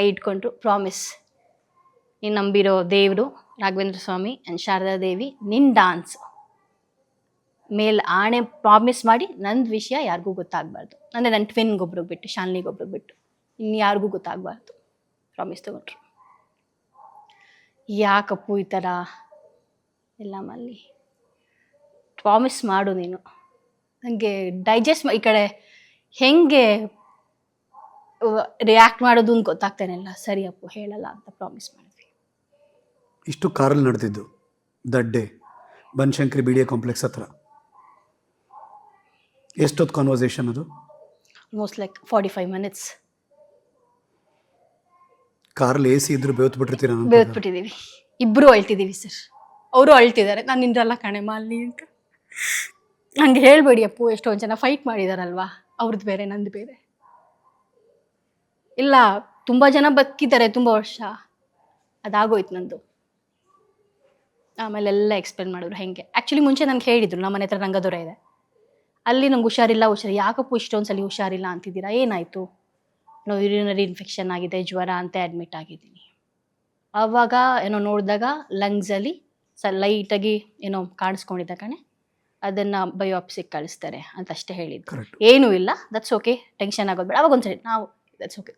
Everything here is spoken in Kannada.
ಕೈ ಇಟ್ಕೊಂಡ್ರು ಪ್ರಾಮಿಸ್ ನೀನು ನಂಬಿರೋ ದೇವರು ರಾಘವೇಂದ್ರ ಸ್ವಾಮಿ ಆ್ಯಂಡ್ ಶಾರದಾ ದೇವಿ ನಿನ್ನ ಡಾನ್ಸ್ ಮೇಲ್ ಆಣೆ ಪ್ರಾಮಿಸ್ ಮಾಡಿ ನಂದು ವಿಷಯ ಯಾರಿಗೂ ಗೊತ್ತಾಗಬಾರ್ದು. ಅಂದರೆ ನನ್ನ ಟ್ವಿನ್ಗೊಬ್ರಿಗೆ ಬಿಟ್ಟು ಶಾಲಿನಿಗೊಬ್ರಿಗೆ ಬಿಟ್ಟು. ಇನ್ನು ಯಾರಿಗೂ ಗೊತ್ತಾಗಬಾರ್ದು. ಪ್ರಾಮಿಸ್ ತಗೊಂಡ್ರು. ಯಾಕಪ್ಪು ಈ ಥರ ಎಲ್ಲ ಮಲ್ಲಿ. ಪ್ರಾಮಿಸ್ ಮಾಡು ನೀನು. ನನಗೆ ಡೈಜೆಸ್ಟ್ ಈ ಕಡೆ ಹೆಂಗೆ ರಿಯಾಕ್ಟ್ ಮಾಡೋದು ಅಂತ ಗೊತ್ತಾಗ್ತಾನಿಲ್ಲ ಸರಿ ಅಪ್ಪು ಹೇಳಲ್ಲ ಅಂತ ಪ್ರಾಮಿಸ್ ಮಾಡಿದ್ವಿ. ಇಷ್ಟು ಕಾರಲ್ಲಿ ನಡೆದಿದ್ದು ದಡ್ಡೆ Banashankari B D A complex ಹತ್ರ. ಎಷ್ಟೊತ್ತು ಕಾನ್ವರ್ಸೇಷನ್ ಅದು? Almost like forty five minutes ಕಾರಲ್ಲಿ ಎ ಸಿ ಇದ್ರು ಬೇವತ್ ಬಿಟ್ಟಿರ್ತೀರ ಬೇವತ್ಬಿಟ್ಟಿದ್ದೀವಿ ಇಬ್ಬರು ಅಳ್ತಿದ್ದೀವಿ ಸರ್ ಅವರು ಅಳ್ತಿದ್ದಾರೆ. ನಾನು ನಿಂದ್ರಲ್ಲ ಕಣೆ ಮಾಲಿ ಅಂತ. ಹಂಗೆ ಹೇಳಬೇಡಿ ಅಪ್ಪು ಎಷ್ಟೊಂದು ಜನ ಫೈಟ್ ಮಾಡಿದಾರಲ್ವಾ? ಅವ್ರದ್ದು ಬೇರೆ ನಂದು ಬೇರೆ. ಇಲ್ಲ ತುಂಬ ಜನ ಬದುಕಿದ್ದಾರೆ ತುಂಬ ವರ್ಷ. ಅದಾಗೋಯ್ತು ನಂದು. ಆಮೇಲೆ ಎಲ್ಲ ಎಕ್ಸ್ಪ್ಲೇನ್ ಮಾಡಿದ್ರು ಹೆಂಗೆ. ಆ್ಯಕ್ಚುಲಿ ಮುಂಚೆ ನನಗೆ ಹೇಳಿದ್ರು ನಮ್ಮ ಮನೆ ಹತ್ರ ರಂಗದೊರೆ ಇದೆ. ಅಲ್ಲಿ ನಂಗೆ ಹುಷಾರಿಲ್ಲ ಹುಷಾರಿ. ಯಾಕಪ್ಪು ಇಷ್ಟೊಂದು ಸಲ ಹುಷಾರಿಲ್ಲ ಅಂತಿದ್ದೀರಾ? ಏನಾಯಿತು? ಏನೋ ಯೂರಿನರಿ ಇನ್ಫೆಕ್ಷನ್ ಆಗಿದೆ ಜ್ವರ ಅಂತ ಅಡ್ಮಿಟ್ ಆಗಿದ್ದೀನಿ. ಆವಾಗ ಏನೋ ನೋಡಿದಾಗ ಲಂಗ್ಸಲ್ಲಿ ಸ ಲೈಟಾಗಿ ಏನೋ ಕಾಣಿಸ್ಕೊಂಡಿದ್ದ ಕಣೆ. ಅದನ್ನು ಬಯೋಪ್ಸಿಗೆ ಕಳಿಸ್ತಾರೆ ಅಂತ ಅಷ್ಟೇ ಹೇಳಿದ್ದು ಏನೂ ಇಲ್ಲ. ದಟ್ಸ್ ಓಕೆ ಟೆನ್ಷನ್ ಆಗೋದು ಬೇಡ. ಅವಾಗ ಒಂದ್ಸರಿ ನಾವು ದಟ್ಸ್ ಓಕೆ